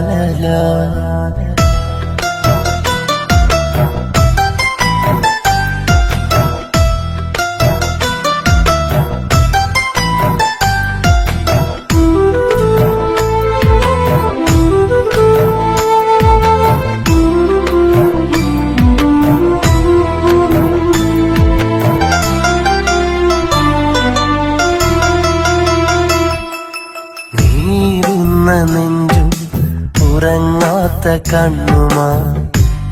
ലാ ലാ ലാ ലാ നീറുന്ന നെഞ്ചും ഉറങ്ങാത്ത കണ്ണുമാ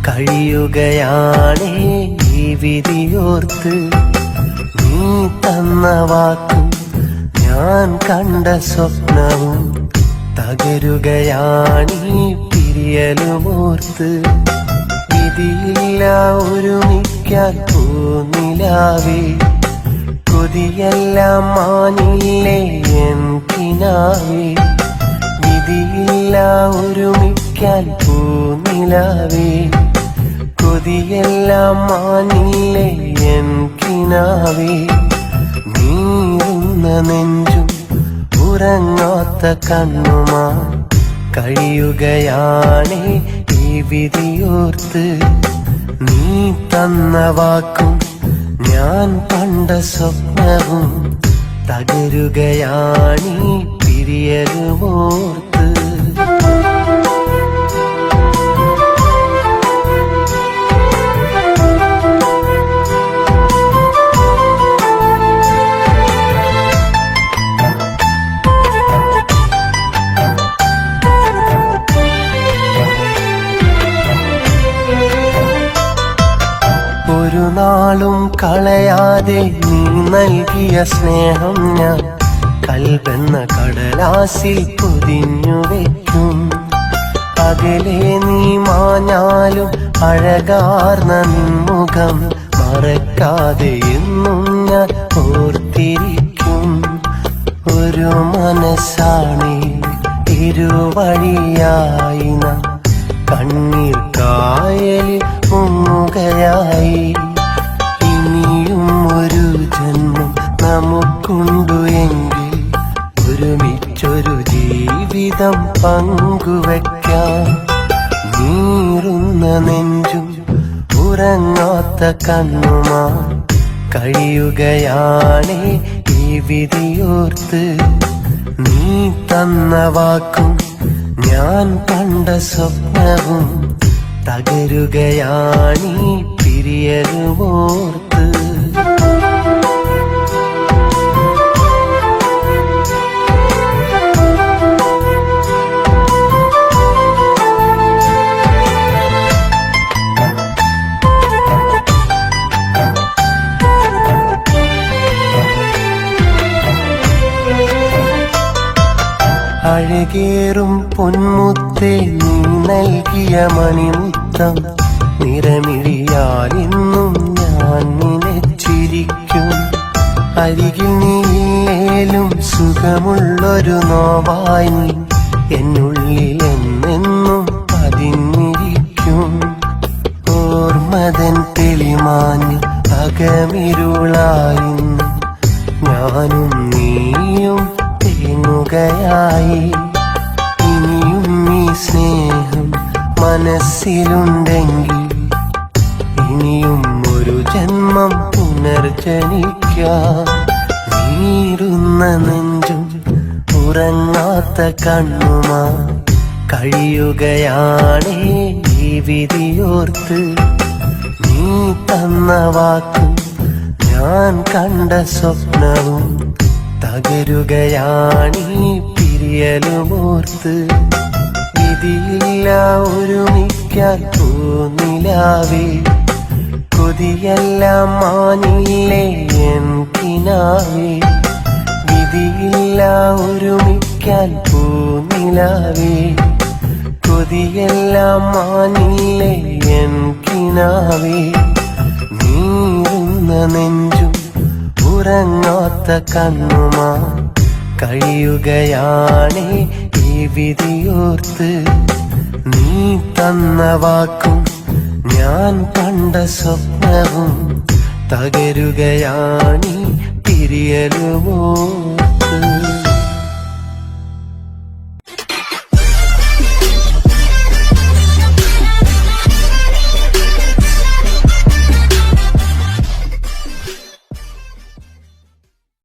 കഴിയുകയാണേ ഈ വിധിയോർത്ത്. നീ തന്ന വാക്കും ഞാൻ കണ്ട സ്വപ്നവും തകരുകയാണീ പിരിയലുമോർത്ത്. വിധിയില്ല ഒരുമിക്കാൻ പോന്നിലാവേ കൊതിയെല്ലാം മാനില്ലേ എൻ കിനാവേ. വിധിയില്ല ഒരുമിക്കാൻ പൂനിലാവേ. കൊതിയെല്ലാം മാനില്ലേ എൻ കിനാവേ. നീറുന്ന നെഞ്ചും ഉറങ്ങാത്ത കണ്ണുമാ. കഴിയുകയാണേ ഈ വിധിയോർത്ത്. നീ തന്ന വാക്കും ഞാൻ കണ്ട സ്വപ്നവും തകരുകയാണീ പിരിയലുമോർത്ത് ഒരു നാളും കളയാതെ നീ നൽകിയ സ്നേഹം ഞാൻ കൽവെന്ന കടലാസിൽ പൊതിഞ്ഞു വെക്കും. അകലെ നീ മാഞ്ഞാലും അഴകാർന്ന നിൻമുഖം മറക്കാതെ എന്നും ഞാൻ ഓർത്തിരിക്കും. ഒരു മനസ്സാണി ഇരുവഴിയായി കണ്ണീർ കായലിൽ മുങ്ങുകയായി ഇനിയും ഒരു ജന്മം നമുക്കുണ്ടു എങ്കിൽ ഒരുമിച്ചൊരു ജീവിതം പങ്കുവെക്കാം. നീറുന്ന നെഞ്ചും ഉറങ്ങാത്ത കണ്ണുമാ. കഴിയുകയാണേ ഈ വിധിയോർത്ത് നീ തന്ന വാക്കും ഞാൻ കണ്ട സ്വപ്നവും തകരുകയാണീ പിരിയലുമോർത്ത് അഴകേറും പൊന്മുത്തേ നീ നൽകിയ മണിമുത്തം. നിറമിഴിയാലിന്നും ഞാൻ നിലച്ചിരിക്കും. അരികിൽ നീയേലും സുഖമുള്ളൊരു നോവായി എന്നുള്ളിൽ എന്നെന്നും പതിഞ്ഞിരിക്കും. ഓർമ്മതൻ തെളിമാഞ്ഞ് അകമിരുളായിന്ന് ഞാനും നീയും തേങ്ങുകയായി. സ്നേഹം മനസ്സിലുണ്ടെങ്കിൽ ഇനിയും ഒരു ജന്മം പുനർജനിക്കാം. നെഞ്ചും ഉറങ്ങാത്ത കണ്ണുമാ. കഴിയുകയാണേ ഈ വിധിയോർത്ത് നീ തന്ന വാക്കും ഞാൻ കണ്ട സ്വപ്നവും തകരുകയാണീ പിരിയലുമോർത്ത്. വിധിയില്ല ഒരുമിക്കാൻ തോന്നിലാവേ. കൊതിയെല്ലാം മാനില്ലേ എൻ കിനാവേ വിധിയില്ല ഒരുമിക്കാൻ തോന്നിലാവേ. കൊതിയെല്ലാം മാനില്ലേ എൻ കിനാവേ നീറുന്ന നെഞ്ചും ഉറങ്ങാത്ത കണ്ണുമാ. കഴിയുകയാണേ ഈ വിധിയോർത്ത്. നീ തന്ന വാക്കും ഞാൻ കണ്ട സ്വപ്നവും തകരുകയാണി തിരിയലുമോർത്ത്